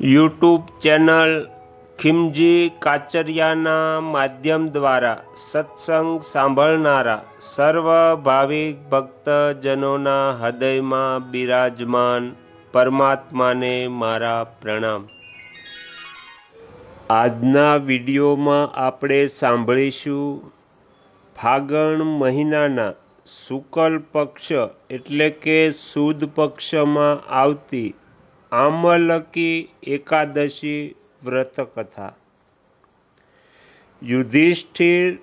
YouTube channel ખિમજી કાચરિયાના માધ્યમ દ્વારા સત્સંગ સાંભળનારા સર્વ ભાવિક ભક્તજનોના હૃદયમાં બિરાજમાન પરમાત્માને મારા પ્રણામ. આજના વિડીયોમાં આપણે સાંભળીશું ફાગણ મહિનાના શુકલ પક્ષ એટલે કે સુદ પક્ષમાં આવતી આમલકી એકાદશી વ્રતકથા. યુધિષ્ઠિર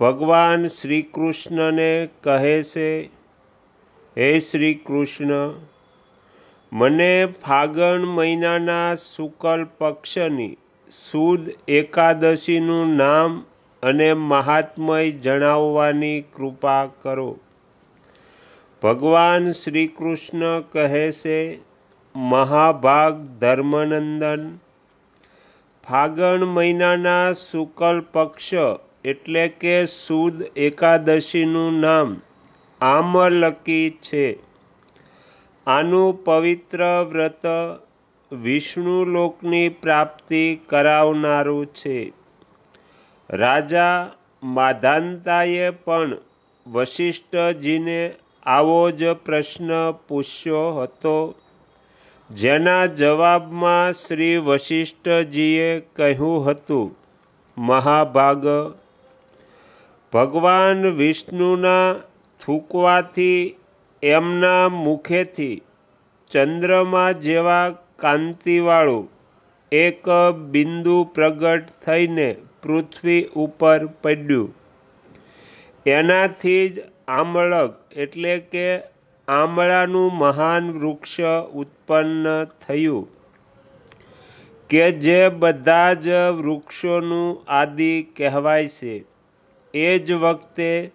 ભગવાન શ્રી કૃષ્ણને કહે છે, હે શ્રી કૃષ્ણ મને ફાગણ મહિનાના શુકલ પક્ષની સુદ એકાદશીનું નામ અને મહાત્મય જણાવવાની કૃપા કરો. ભગવાન શ્રી કૃષ્ણ કહે છે મહાભાગ ધર્મનંદન. ફાગણ મહિનાના શુકલ પક્ષ એટલે કે સુદ એકાદશીનું નામ આમલકી છે. આનું પવિત્ર વ્રત વિષ્ણુ લોકની પ્રાપ્તિ કરાવનારું છે. રાજા માધાંતાએ પણ વશિષ્ઠજીને આવો જ પ્રશ્ન પૂછ્યો હતો. જેના જવાબમાં શ્રી વશિષ્ઠજીએ કહ્યું હતું, મહાભાગ, ભગવાન વિષ્ણુના થૂકવાથી એમના મુખેથી ચંદ્રમા જેવા કાંતિવાળું એક બિંદુ પ્રગટ થઈને પૃથ્વી ઉપર પડ્યું. એનાથી જ આમળક એટલે કે આમળાનું મહાન વૃક્ષ ઉત્પન્ન થયું કે જે બધા જ વૃક્ષોનું આદિ કહેવાય છે. એ જ વખતે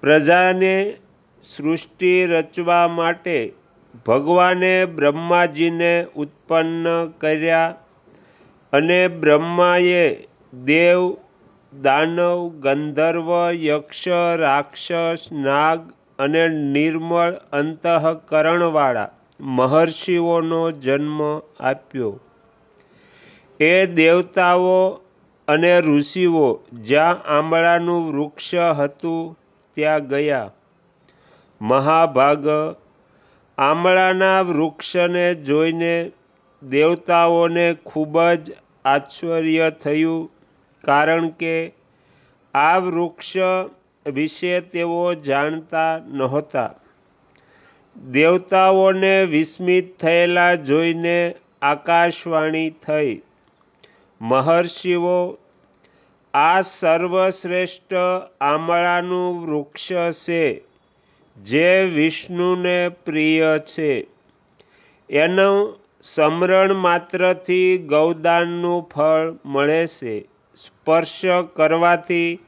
પ્રજાને સૃષ્ટિ રચવા માટે ભગવાને બ્રહ્માજીને ઉત્પન્ન કર્યા અને બ્રહ્માએ દેવ, દાનવ, ગંધર્વ, યક્ષ, રાક્ષસ, નાગ અને નિર્મળ અંતઃકરણવાળા મહર્ષિઓનો જન્મ આપ્યો. એ દેવતાઓ અને ઋષિઓ જ્યાં આંબળાનું વૃક્ષ હતું ત્યાં ગયા. મહાભાગ આંબળાના વૃક્ષને જોઈને દેવતાઓને ખૂબ જ આશ્ચર્ય થયું કારણ કે આ વૃક્ષ વિશે તેઓ જાણતા નહોતા. દેવતાઓને વિસ્મિત થયેલા જોઈને આકાશવાણી થઈ. મહર્ષિઓ, આ સર્વશ્રેષ્ઠ આમળાનું વૃક્ષ છે, જે વિષ્ણુને પ્રિય છે. એનું સમરણ માત્રથી ગૌદાનનું ફળ મળે છે. સ્પર્શ કરવાથી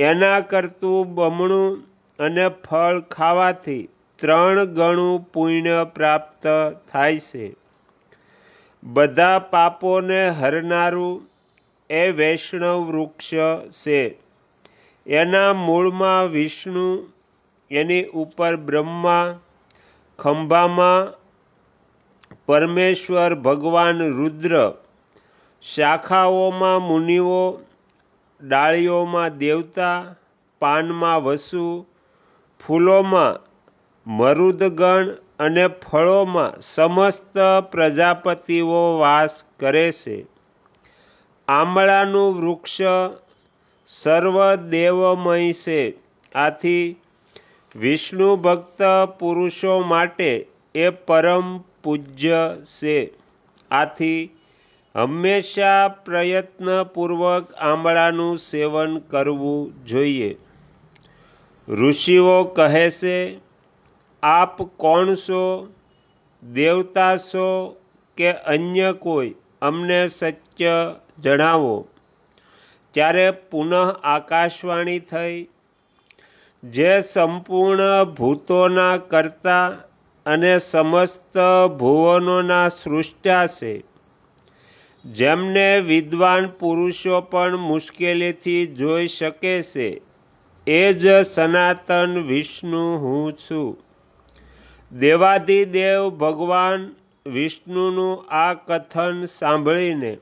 એના કરતું બમણું અને ફળ ખાવાથી ત્રણ ગણું પુણ્ય પ્રાપ્ત થાય છે. બધા પાપોને હરનારું એ વૈષ્ણવ વૃક્ષ છે. એના મૂળમાં વિષ્ણુ, એની ઉપર બ્રહ્મા, ખંભામાં પરમેશ્વર, ભગવાન, રુદ્ર, શાખાઓમાં મુનિઓ ડાળીઓમાં દેવતા, પાનમાં વસુ, ફૂલોમાં મરુદગણ અને ફળોમાં સમસ્ત પ્રજાપતિઓ વાસ કરે છે. આંબળાનું વૃક્ષ સર્વદેવમય છે. આથી વિષ્ણુ ભક્ત પુરુષો માટે એ પરમ પૂજ્ય છે. આથી હંમેશા પ્રયત્નપૂર્વક આંબળાનું સેવન કરવું જોઈએ. ઋષિઓ કહે છે, આપ કોણ છો? દેવતા છો કે અન્ય કોઈ? અમને સત્ય જણાવો. ત્યારે પુનઃ આકાશવાણી થઈ. જે સંપૂર્ણ ભૂતોના કરતા અને સમસ્ત ભુવનોના સૃષ્ટા છે જેમને વિદ્વાન પુરુષો પણ મુશ્કેલીથી જોઈ શકે છે, એ જ સનાતન વિષ્ણુ હું છું. દેવાધિદેવ ભગવાન વિષ્ણુનું આ કથન સાંભળીને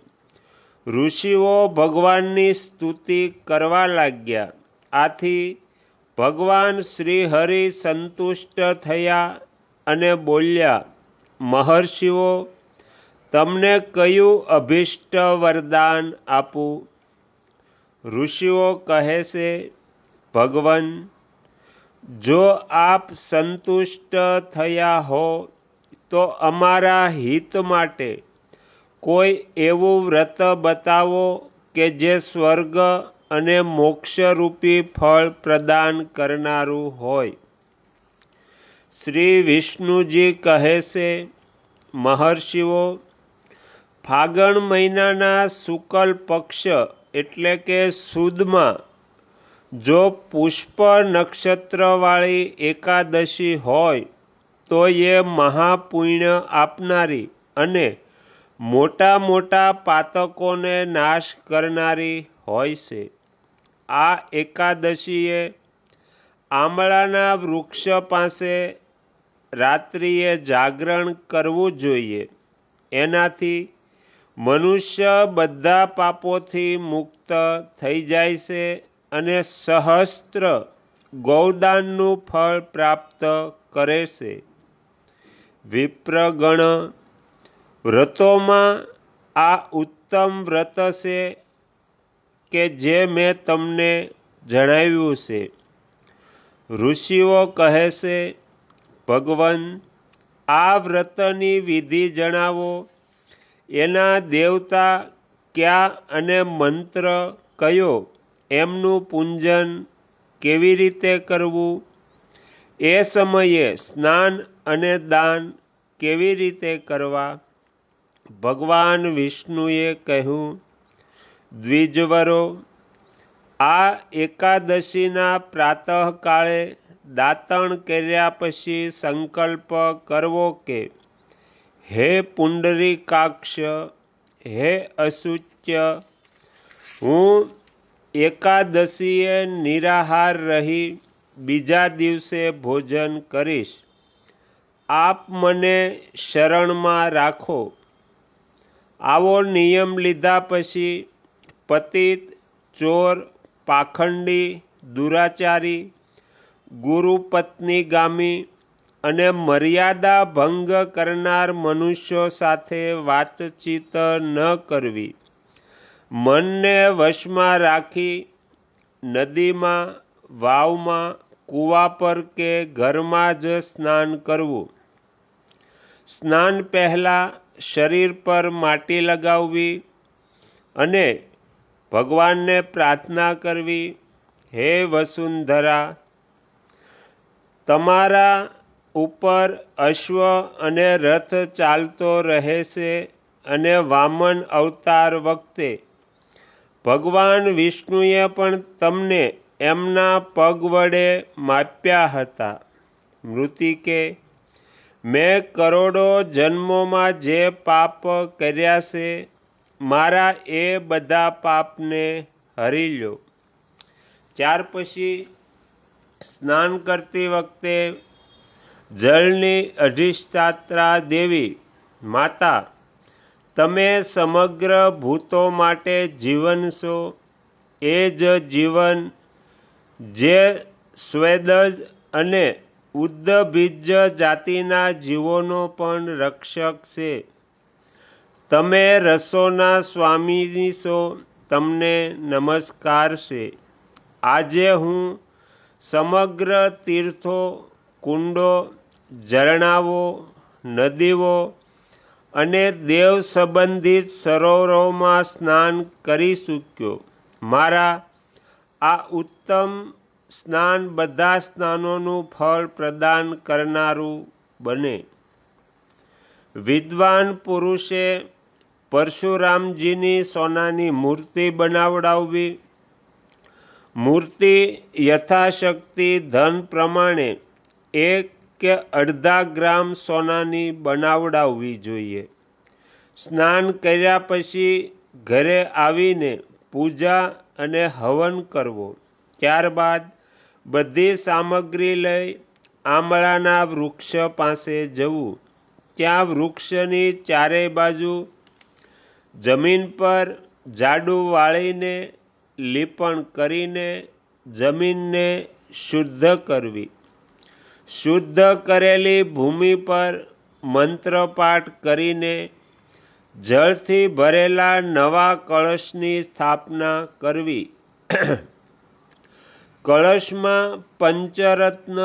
ઋષિઓ ભગવાનની સ્તુતિ કરવા લાગ્યા. આથી ભગવાન શ્રી હરિ સંતુષ્ટ થયા અને બોલ્યા, મહર્ષિઓ તમને કયું અભિષ્ટ વરદાન આપું? ઋષિઓ કહે છે, ભગવાન, જો આપ સંતુષ્ટ થયા હો, તો અમારા હિત માટે કોઈ એવું વ્રત બતાવો કે જે સ્વર્ગ અને મોક્ષરૂપી ફળ પ્રદાન કરનારું હોય. શ્રી વિષ્ણુજી કહે છે, મહર્ષિઓ ફાગણ મહિનાના શુકલ પક્ષ એટલે કે સુદમાં, જો પુષ્પ નક્ષત્રવાળી એકાદશી હોય, તો એ મહાપુણ્ય આપનારી અને મોટા મોટા પાતકોને નાશ કરનારી હોય છે. આ એકાદશીએ આંબળાના વૃક્ષ પાસે રાત્રિએ જાગરણ કરવું જોઈએ. એનાથી મનુષ્ય બધા પાપોથી મુક્ત થઈ જાય છે અને સહસ્ત્ર ગૌદાનનું ફળ પ્રાપ્ત કરે છે. વિપ્રગણ વ્રતોમાં આ ઉત્તમ વ્રત છે કે જે મેં તમને જણાવ્યું છે. ઋષિઓ કહે છે, ભગવાન, આ વ્રતની વિધિ જણાવો એના દેવતા ક્યાં અને મંત્ર કયો? એમનું પૂંજન કેવી રીતે કરવું? એ સમયે સ્નાન અને દાન કેવી રીતે કરવા? ભગવાન વિષ્ણુએ કહ્યું, દ્વિજવરો, આ એકાદશીના પ્રાતઃકાળે દાંતણ કર્યા પછી સંકલ્પ કરવો કે હે પુંડરીકાક્ષ, હે અસુચ્ય હું એકાદશીએ નિરાહાર રહી બીજા દિવસે ભોજન કરીશ. આપ મને શરણમાં રાખો. આવો નિયમ લીધા પછી પતિત, ચોર, પાખંડી, દુરાચારી ગુરુ પત્નીગામી અને મર્યાદા ભંગ કરનાર મનુષ્યો સાથે વાતચીત ન કરવી. મનને વશમાં રાખી નદીમાં, વાવમાં, કૂવા પર કે ઘરમાં જ સ્નાન કરવું. સ્નાન પહેલાં શરીર પર માટી લગાવવી અને ભગવાનને પ્રાર્થના કરવી. હે વસુંધરા, તમારા ઉપર અશ્વ અને રથ ચાલતો રહેશે અને વામન અવતાર વખતે. ભગવાન વિષ્ણુએ પણ તમને એમના પગ વડે માપ્યા હતા. મૃતિકે, મેં કરોડો જન્મોમાં જે પાપ કર્યા છે, મારા એ બધા પાપને હરી લો. ત્યાર પછી સ્નાન કરતી વખતે જળની અધિષ્ઠાત્રા દેવી, માતા, તમે સમગ્ર ભૂતો માટે જીવન છો. એ જ જીવન જે સ્વેદજ અને ઉદ્દબીજ જાતિના જીવોનો પણ રક્ષક છે. તમે રસોના સ્વામીની છો, તમને નમસ્કાર છે. આજે હું સમગ્ર તીર્થો કુંડો ઝરણાઓ નદીઓ અને દેવ સંબંધિત સરોવરોમાં સ્નાન કરી ચૂક્યો મારા આ ઉત્તમ સ્નાન બધા સ્નાનોનું ફળ પ્રદાન કરનારું બને. વિદ્વાન પુરુષે પરશુરામજીની સોનાની મૂર્તિ બનાવડાવવી. મૂર્તિ યથાશક્તિ ધન પ્રમાણે એક કે અડધા ગ્રામ સોનાની બનાવડાવવી જોઈએ. સ્નાન કર્યા પછી ઘરે આવીને પૂજા અને હવન કરવો. ત્યારબાદ બધી સામગ્રી લઈ આમળાના વૃક્ષ પાસે જવું. ત્યાં વૃક્ષની ચારેય બાજુ જમીન પર જાડું વાળીને લીપણ કરીને જમીનને શુદ્ધ કરવી. શુદ્ધ કરેલી ભૂમિ પર મંત્રપાઠ કરીને જળથી ભરેલા નવા કળશની સ્થાપના કરવી. કળશમાં પંચરત્ન,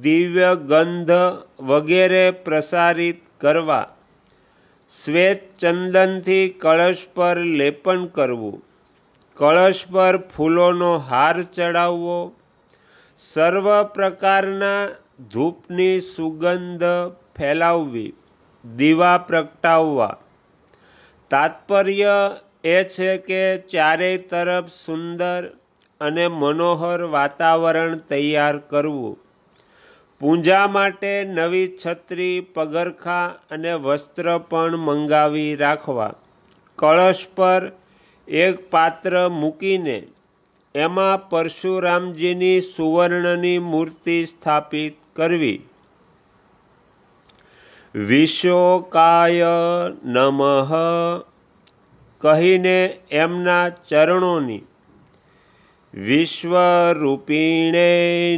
દિવ્ય ગંધ વગેરે પ્રસારિત કરવા, શ્વેત ચંદનથી કળશ પર લેપન કરવું, કળશ પર ફૂલોનો હાર ચડાવવો સર્વ પ્રકારના ધૂપની સુગંધ ફેલાવવી, દીવા પ્રગટાવવા. તાત્પર્ય એ છે કે ચારેય તરફ સુંદર અને મનોહર વાતાવરણ તૈયાર કરવું. પૂજા માટે નવી છત્રી, પગરખા અને વસ્ત્ર પણ મંગાવી રાખવા. કળશ પર એક પાત્ર મૂકીને એમાં પરશુરામજીની સુવર્ણની મૂર્તિ સ્થાપિત કરવી. વિશોકાય નમઃ કહીને એમના ચરણોની. વિશ્વરૂપિણે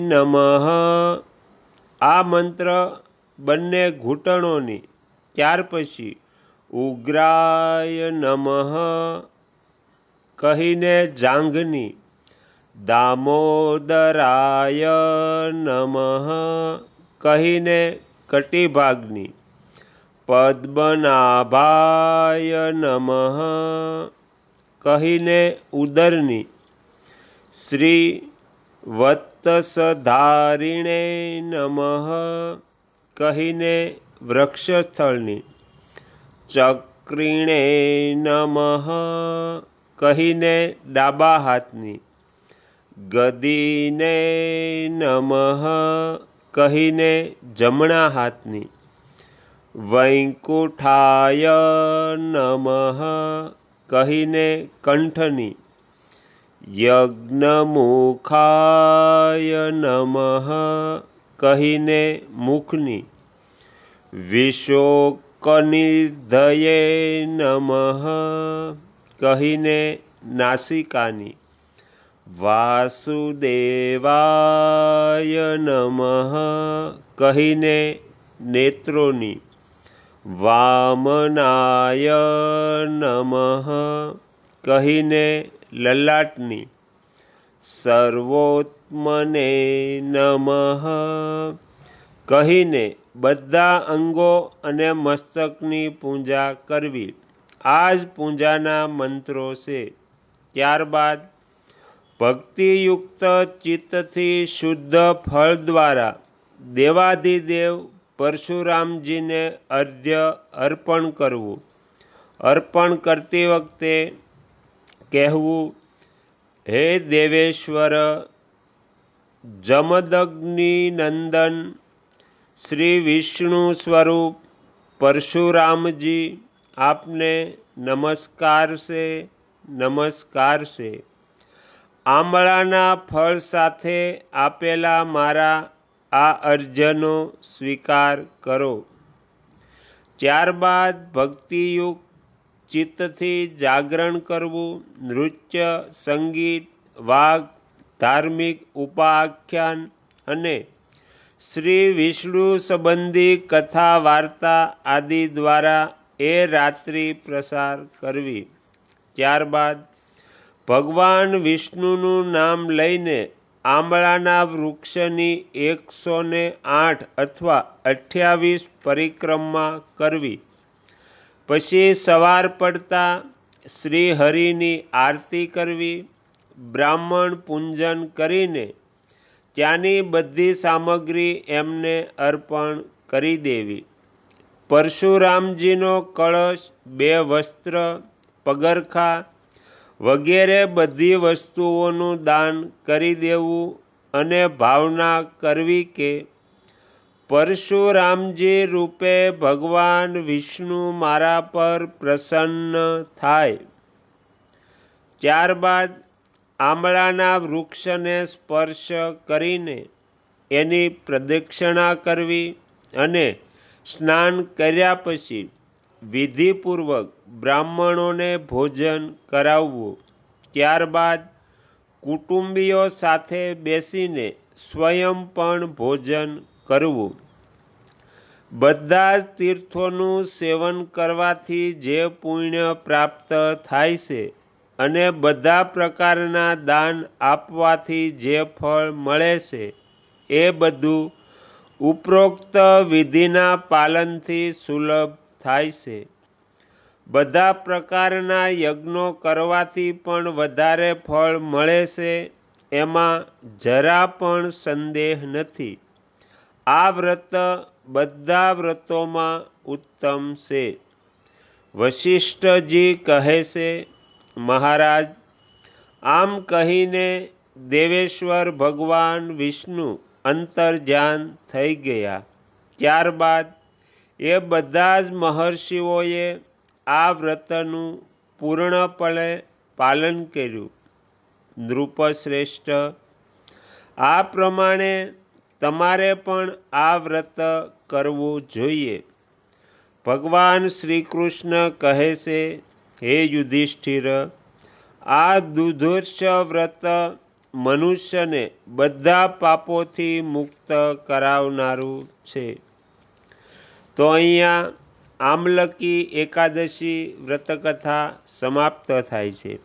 નમઃ આ મંત્ર બંને ઘૂંટણોની. ત્યાર પછી ઉગ્રાય નમઃ કહીને જાંઘની. દામોદરાય નમઃ કહીને કટિભાગની પદ્મનાભાય નમઃ કહીને ઉદરની શ્રી વત્સધારિણે નમઃ કહીને વૃક્ષસ્થળની, ચક્રીણે નમઃ કહીને ડાબા હાથની ગદીને નમઃ કહીને જમણા હાથની. વૈકુંઠાય નમઃ કહીને કંઠની. યજ્ઞમુખાય નમઃ કહીને મુખની. વિશોકનિધયે નમઃ કહીને નાસિકાની. વાસુદેવાય નમઃ કહીને નેત્રોની, વામનાય નમઃ કહીને લલાટની, સર્વોત્મને નમઃ કહીને બધા અંગો અને મસ્તકની પૂજા કરવી. આ જ પૂજાના મંત્રો છે. ત્યારબાદ ભક્તિયુક્ત ચિત્તથી શુદ્ધ ફળ દ્વારા દેવાધિદેવ પરશુરામજીને અર્ધ્ય અર્પણ કરવું. અર્પણ કરતી વખતે કહેવું, હે દેવેશ્વર, જમદગ્નિનંદન શ્રી વિષ્ણુ સ્વરૂપ પરશુરામજી આપને નમસ્કાર છે નમસ્કાર છે આંબળાના ફળ સાથે આપેલા મારા આ અર્જનો સ્વીકાર કરો. ત્યારબાદ ભક્તિયુક્ત ચિત્તથી જાગરણ કરવું, નૃત્ય, સંગીત, વાઘ, ધાર્મિક ઉપાખ્યાન અને શ્રી વિષ્ણુ સંબંધી કથા, વાર્તા આદિ દ્વારા એ રાત્રિ પ્રસાર કરવી. ત્યારબાદ ભગવાન વિષ્ણુનું નામ લઈને આંબળાના વૃક્ષની એકસો ને આઠ અથવા અઠ્યાવીસ પરિક્રમા કરવી. પછી સવાર પડતા શ્રી હરિની આરતી કરવી, બ્રાહ્મણ પૂંજન કરીને ત્યાંની બધી સામગ્રી એમને અર્પણ કરી દેવી. પરશુરામજીનો કળશ, બે વસ્ત્ર, પગરખા વગેરે બધી વસ્તુઓનું દાન કરી દેવું અને ભાવના કરવી કે પરશુરામજી રૂપે ભગવાન વિષ્ણુ મારા પર પ્રસન્ન થાય. ત્યારબાદ આંબળાના વૃક્ષને સ્પર્શ કરીને એની પ્રદક્ષિણા કરવી અને સ્નાન કર્યા પછી વિધિપૂર્વક બ્રાહ્મણોને ભોજન કરાવવું. ત્યારબાદ કુટુંબીઓ સાથે બેસીને સ્વયં પણ ભોજન કરવું. બધા જ તીર્થોનું સેવન કરવાથી જે પુણ્ય પ્રાપ્ત થાય છે અને બધા પ્રકારના દાન આપવાથી જે ફળ મળે છે, એ બધું ઉપરોક્ત વિધિના પાલનથી સુલભ થાય છે. બધા પ્રકારના યજ્ઞો કરવાથી પણ વધારે ફળ મળે છે. એમાં જરા પણ સંદેહ નથી. આ વ્રત બધા વ્રતોમાં ઉત્તમ છે. વશિષ્ઠજી કહે છે, મહારાજ, આમ કહીને દેવેશ્વર ભગવાન વિષ્ણુ અંતર્જાન થઈ ગયા. ત્યારબાદ એ બધા જ મહર્ષિઓએ આ વ્રતનું પૂર્ણપણે પાલન કર્યું. નૃપશ્રેષ્ઠ. આ પ્રમાણે તમારે પણ આ વ્રત કરવું જોઈએ. ભગવાન શ્રી કૃષ્ણ કહે છે, હે યુધિષ્ઠિર, આ દુર્ધર્ષ વ્રત મનુષ્યને બધા પાપોથી મુક્ત કરાવનારું છે. તો અહીંયા આમલકી એકાદશી વ્રતકથા સમાપ્ત થાય છે.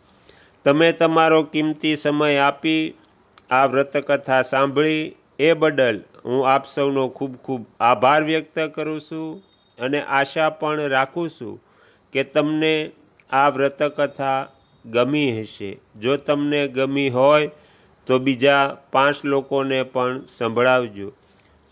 તમે તમારો કિંમતી સમય આપી આ વ્રતકથા સાંભળી એ બદલ હું આપ સૌનો ખૂબ ખૂબ આભાર વ્યક્ત કરું છું અને આશા પણ રાખું છું કે તમને આ વ્રતકથા ગમી હશે. જો તમને ગમી હોય તો બીજા પાંચ લોકોને પણ સંભળાવજો.